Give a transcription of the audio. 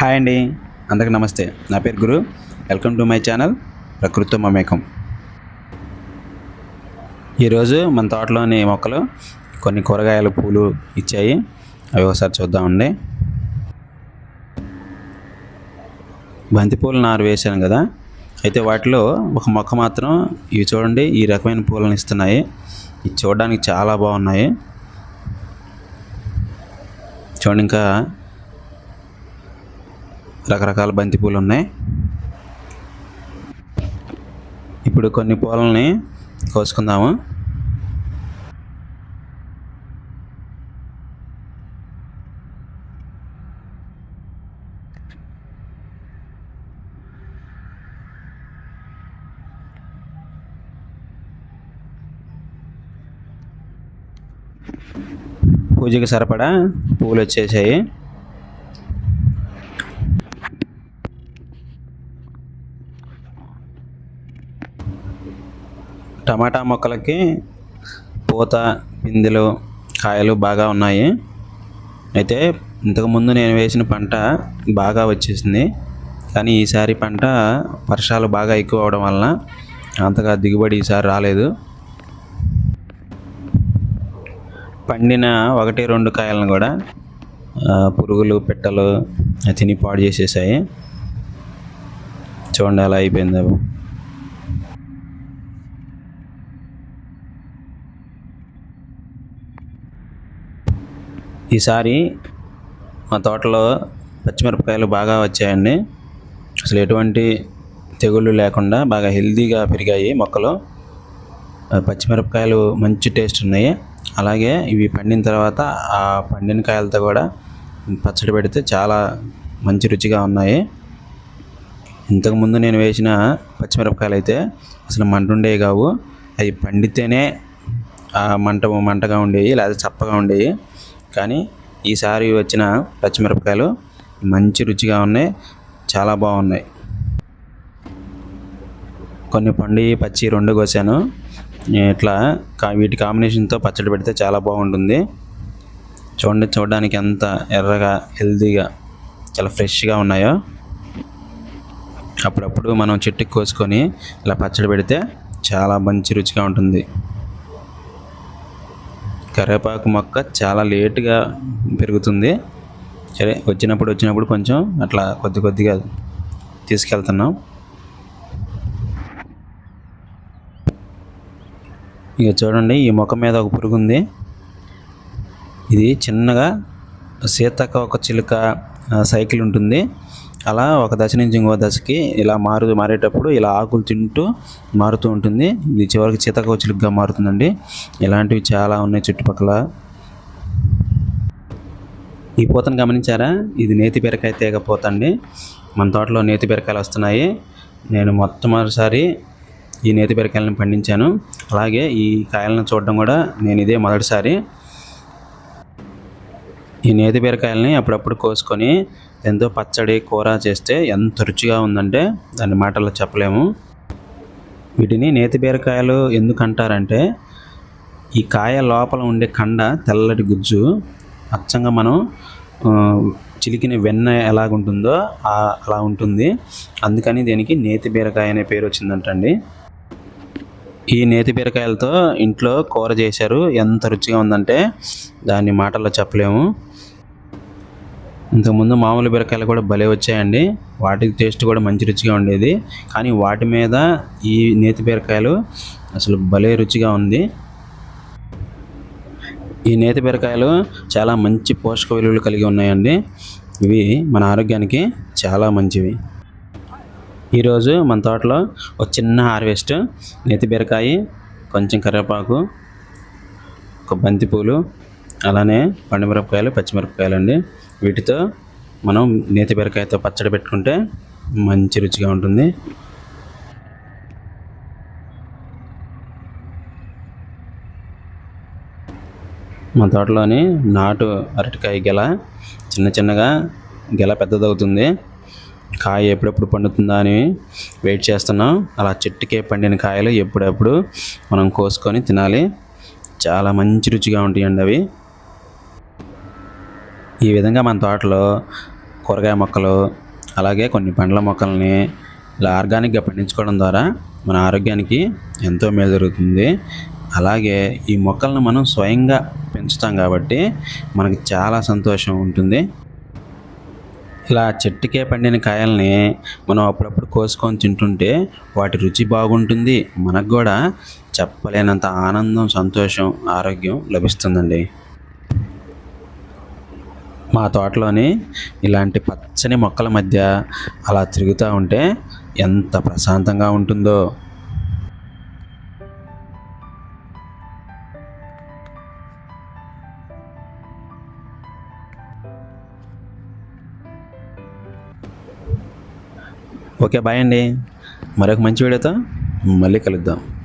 Hi అండి. అందరికి నమస్తే. నా పేరు Guru. Welcome to my channel ప్రకృతి మమేకం. ఈరోజు మన తోటలోని మొక్కలు కొన్ని కూరగాయల పూలు ఇచ్చాయి. అవి ఒకసారి చూద్దామండి. బంతిపూలు నారు వేశాను కదా. అయితే వాటిలో ఒక మొక్క మాత్రం ఇవి చూడండి ఈ రకమైన పూలను ఇస్తున్నాయి. ఇవి చూడడానికి చాలా బాగున్నాయి. చూడండి ఇంకా రకరకాల బంతి పూలు ఉన్నాయి. ఇప్పుడు కొన్ని పూలని కోసుకుందాము. పూజకి సరిపడా పూలు వచ్చేసాయి. టమాటా మొక్కలకి పూత పిందెలు కాయలు బాగా ఉన్నాయి. అయితే ఇంతకుముందు నేను వేసిన పంట బాగా వచ్చేసింది. కానీ ఈసారి పంట వర్షాలు బాగా ఎక్కువ అవడం వలన అంతగా దిగుబడి ఈసారి రాలేదు. పండిన ఒకటి రెండు కాయలను కూడా పురుగులు పెట్టలు తిని పాడు చేసేసాయి. చూడండి అలా అయిపోయింది. ఈసారి మా తోటలో పచ్చిమిరపకాయలు బాగా వచ్చాయండి. అసలు ఎటువంటి తెగుళ్ళు లేకుండా బాగా హెల్తీగా పెరిగాయి మొక్కలు. పచ్చిమిరపకాయలు మంచి టేస్ట్ ఉన్నాయి. అలాగే ఇవి పండిన తర్వాత ఆ పండిన కాయలతో కూడా పచ్చడి పెడితే చాలా మంచి రుచిగా ఉన్నాయి. ఇంతకుముందు నేను వేసిన పచ్చిమిరపకాయలు అయితే అసలు మంట ఉండేవి కావు. అవి పండితేనే ఆ మంట మంటగా ఉండేవి లేదా చప్పగా ఉండేవి కానీ ఈసారి వచ్చిన పచ్చిమిరపకాయలు మంచి రుచిగా ఉన్నాయి చాలా బాగున్నాయి. కొన్ని పండి పచ్చి రెండు కోసాను. ఇట్లా కా వీటి కాంబినేషన్తో పచ్చడి పెడితే చాలా బాగుంటుంది. చూడండి చూడడానికి ఎంత ఎర్రగా హెల్తీగా చాలా ఫ్రెష్గా ఉన్నాయో. అప్పుడప్పుడు మనం చెట్టుకి కోసుకొని ఇలా పచ్చడి పెడితే చాలా మంచి రుచిగా ఉంటుంది. కరివేపాకు మొక్క చాలా లేటుగా పెరుగుతుంది. సరే వచ్చినప్పుడు వచ్చినప్పుడు కొంచెం అట్లా కొద్ది కొద్దిగా తీసుకెళ్తున్నాం. ఇక చూడండి ఈ మొక్క మీద ఒక పురుగు ఉంది. ఇది చిన్నగా సీతక ఒక చిలుక సైకిల్ ఉంటుంది. అలా ఒక దశ నుంచి ఇంకో దశకి ఇలా మారు మారేటప్పుడు ఇలా ఆకులు తింటూ మారుతూ ఉంటుంది. ఇది చివరికి సీతక మారుతుందండి. ఇలాంటివి చాలా ఉన్నాయి చుట్టుపక్కల. ఈ పూతను గమనించారా? ఇది నేతి బీరకాయ తీగ పూత అండి. మన తోటలో నేతి బీరకాయలు వస్తున్నాయి. నేను మొట్టమొదటిసారి ఈ నేతి బీరకాయలను పండించాను. అలాగే ఈ కాయలను చూడడం కూడా నేను ఇదే మొదటిసారి. ఈ నేతి బీరకాయలని అప్పుడప్పుడు కోసుకొని ఎంతో పచ్చడి కూర చేస్తే ఎంత రుచిగా ఉందంటే దాని మాటల్లో చెప్పలేము. వీటిని నేతి బీరకాయలు ఎందుకు అంటారంటే ఈ కాయ లోపల ఉండే కండ తెల్లటి గుజ్జు అచ్చంగా మనం చిలికిన వెన్న ఎలాగుంటుందో అలా ఉంటుంది. అందుకని దీనికి నేతి బీరకాయ అనే పేరు వచ్చిందంటండి. ఈ నేతి బీరకాయలతో ఇంట్లో కూర చేశారు. ఎంత రుచిగా ఉందంటే దాన్ని మాటల్లో చెప్పలేము. ఇంతకుముందు మామూలు బీరకాయలు కూడా భలే వచ్చాయండి. వాటికి టేస్ట్ కూడా మంచి రుచిగా ఉండేది. కానీ వాటి మీద ఈ నేతి బీరకాయలు అసలు భలే రుచిగా ఉంది. ఈ నేతి బీరకాయలు చాలా మంచి పోషక విలువలు కలిగి ఉన్నాయండి. ఇవి మన ఆరోగ్యానికి చాలా మంచివి. ఈరోజు మన తోటలో ఒక చిన్న హార్వెస్ట్ నేతి బీరకాయ కొంచెం కరివేపాకు ఒక బంతిపూలు అలానే పండుమిరపకాయలు పచ్చిమిరపకాయలు అండి వీటితో మనం నేతి బీరకాయతో పచ్చడి పెట్టుకుంటే మంచి రుచిగా ఉంటుంది. మా తోటలోని నాటు అరటికాయ గెల చిన్న చిన్నగా గెల పెద్దదవుతుంది. కాయ ఎప్పుడెప్పుడు పండుతుందా అని వెయిట్ చేస్తున్నాం. అలా చెట్టుకే పండిన కాయలు ఎప్పుడెప్పుడు మనం కోసుకొని తినాలి. చాలా మంచి రుచిగా ఉంటాయండి అవి. ఈ విధంగా మన తోటలో కూరగాయ మొక్కలు అలాగే కొన్ని పండ్ల మొక్కల్ని ఇలా ఆర్గానిక్గా పండించుకోవడం ద్వారా మన ఆరోగ్యానికి ఎంతో మేలు జరుగుతుంది. అలాగే ఈ మొక్కలను మనం స్వయంగా పెంచుతాం కాబట్టి మనకి చాలా సంతోషం ఉంటుంది. ఇలా చెట్టుకే పండిన కాయల్ని మనం అప్పుడప్పుడు కోసుకొని తింటుంటే వాటి రుచి బాగుంటుంది. మనకు కూడా చెప్పలేనంత ఆనందం సంతోషం ఆరోగ్యం లభిస్తుందండి. మా తోటలోని ఇలాంటి పచ్చని మొక్కల మధ్య అలా తిరుగుతూ ఉంటే ఎంత ప్రశాంతంగా ఉంటుందో. ఓకే బాయ్ అండి. మరొక మంచి వీడియోతో మళ్ళీ కలుద్దాం.